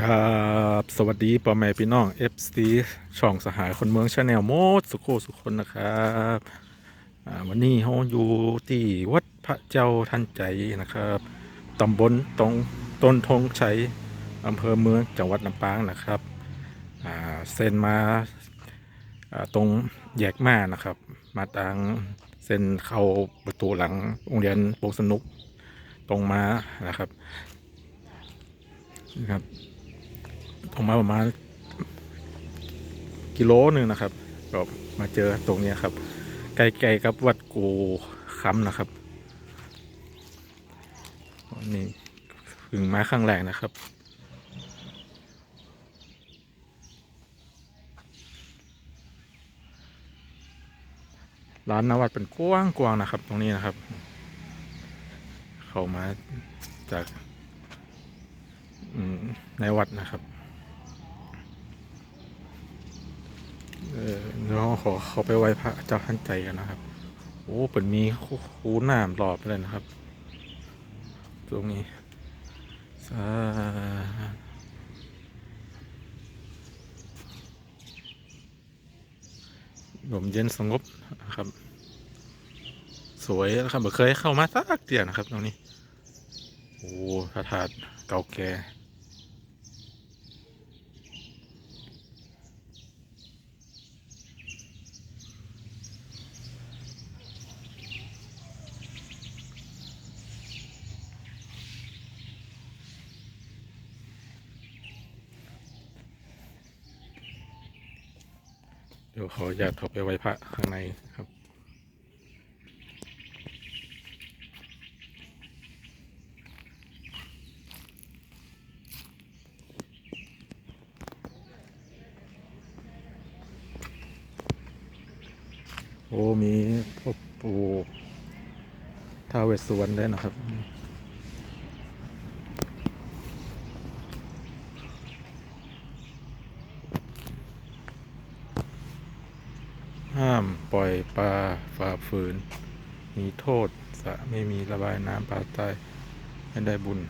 ครับสวัสดีพ่อแม่พี่น้อง FC ช่องสหายคนเมืองชาแนลโมดสุโขสุคนนะครับวันนี้เราอยู่ที่วัดพระเจ้าทันใจนะครับตำบลตรงต้นธงชัยอำเภอเมืองจังหวัดลำปางนะครับเส้นมาอ่าตรงแยกมานะครับ มาทางเส้นเข้าประตูหลังโรงเรียนโปกสนุกตรงมานะครับนะครับ ตรงมาประมาณกิโลหนึ่งนะครับก็มาเจอตรงนี้ครับใกลๆกับวัดกูค้ำนะครับนี่ถึงไมาข้างแรกนะครับร้านนวัดเป็นกว้างกวางๆนะครับ ตรงนี้นะครับ เข้ามาจากในวัดนะครับ เออเดี๋ยวขอเขาไปไหว้พระเจ้าท่านใจกันนะครับ โอ้เป็นมีคูน้ำหลอบเลยนะครับ ตรงนี้สาลมเย็นสงบนะครับ สวยนะครับเคยเข้ามาสักเดียวนะครับ ตรงนี้ โอ้พระธาตุเก่าแก่ เดี๋ยวขออยากเข้าไปไว้พระข้างในครับโอ้มีพ่อปู่ท้าวเวสสุวรรณด้นะครับ ห้ามปล่อยปลาฝ่าฝืน มีโทษสะไม่มีระบายน้ำปลาตายไม่ได้บุญ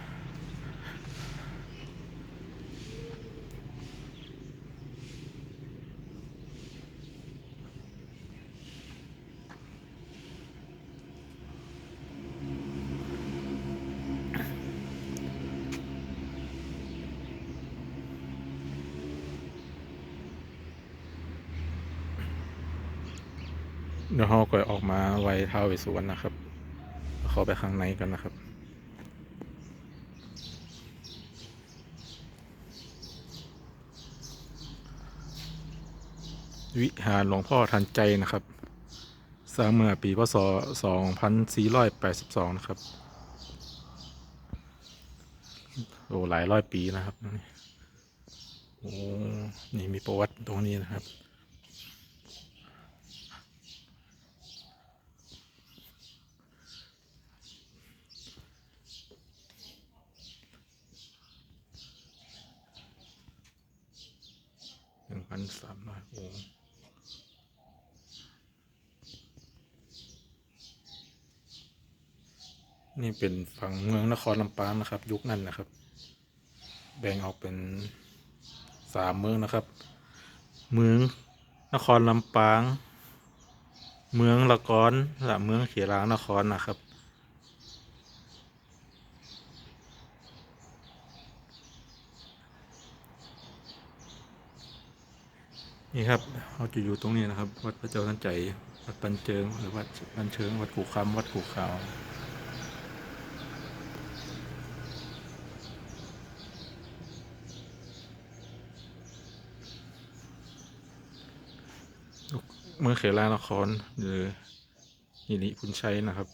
เดี๋ยวเราก็ออกมาไว้ท้าวเวสวรรณนะครับข้าไปข้างในกันนะครับวิหารหลวงพ่อทันใจนะครับ สร้างเมื่อปีพศ 2482 นะครับ โอ้หลายร้อยปีนะครับ โอ้ นี่มีประวัติตรงนี้นะครับ นึ่งพันสามร้อยโอ้นี่เป็นฝั่งเมืองนครลำปางนะครับ ยุคนั้นนะครับ แบ่งออกเป็นสามเมืองนะครับ เมืองนครลำปาง เมืองละกอนและเมืองเขียรางนครนะครับ นี่ครับเราจะอยู่ตรงนี้นะครับ วัดพระเจ้าท่านใจวัดปันเจิงหรือวัดปันเชิงวัดกู่คำวัดกู่ขาวเมื่อเขลานครหรือนิริพุนชัยนะครับ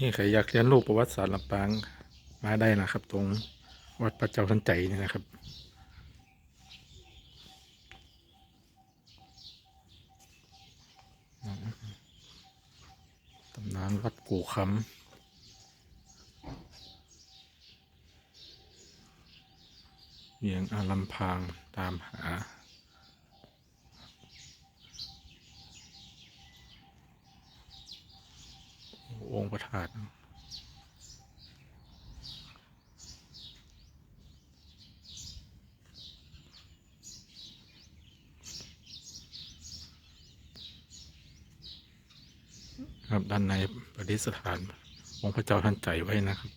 นี่ใครอยากเรียนรู้ประวัติศาสตร์ลำปางมาได้นะครับ ตรงวัดพระเจ้าทันใจนี่นะครับตำนานวัดกู่คำเวียงอาลัมพางตามหา อง ค์ประธานครับด้านในประดิษฐานองค์พระเจ้าท่านใจไว้นะครับ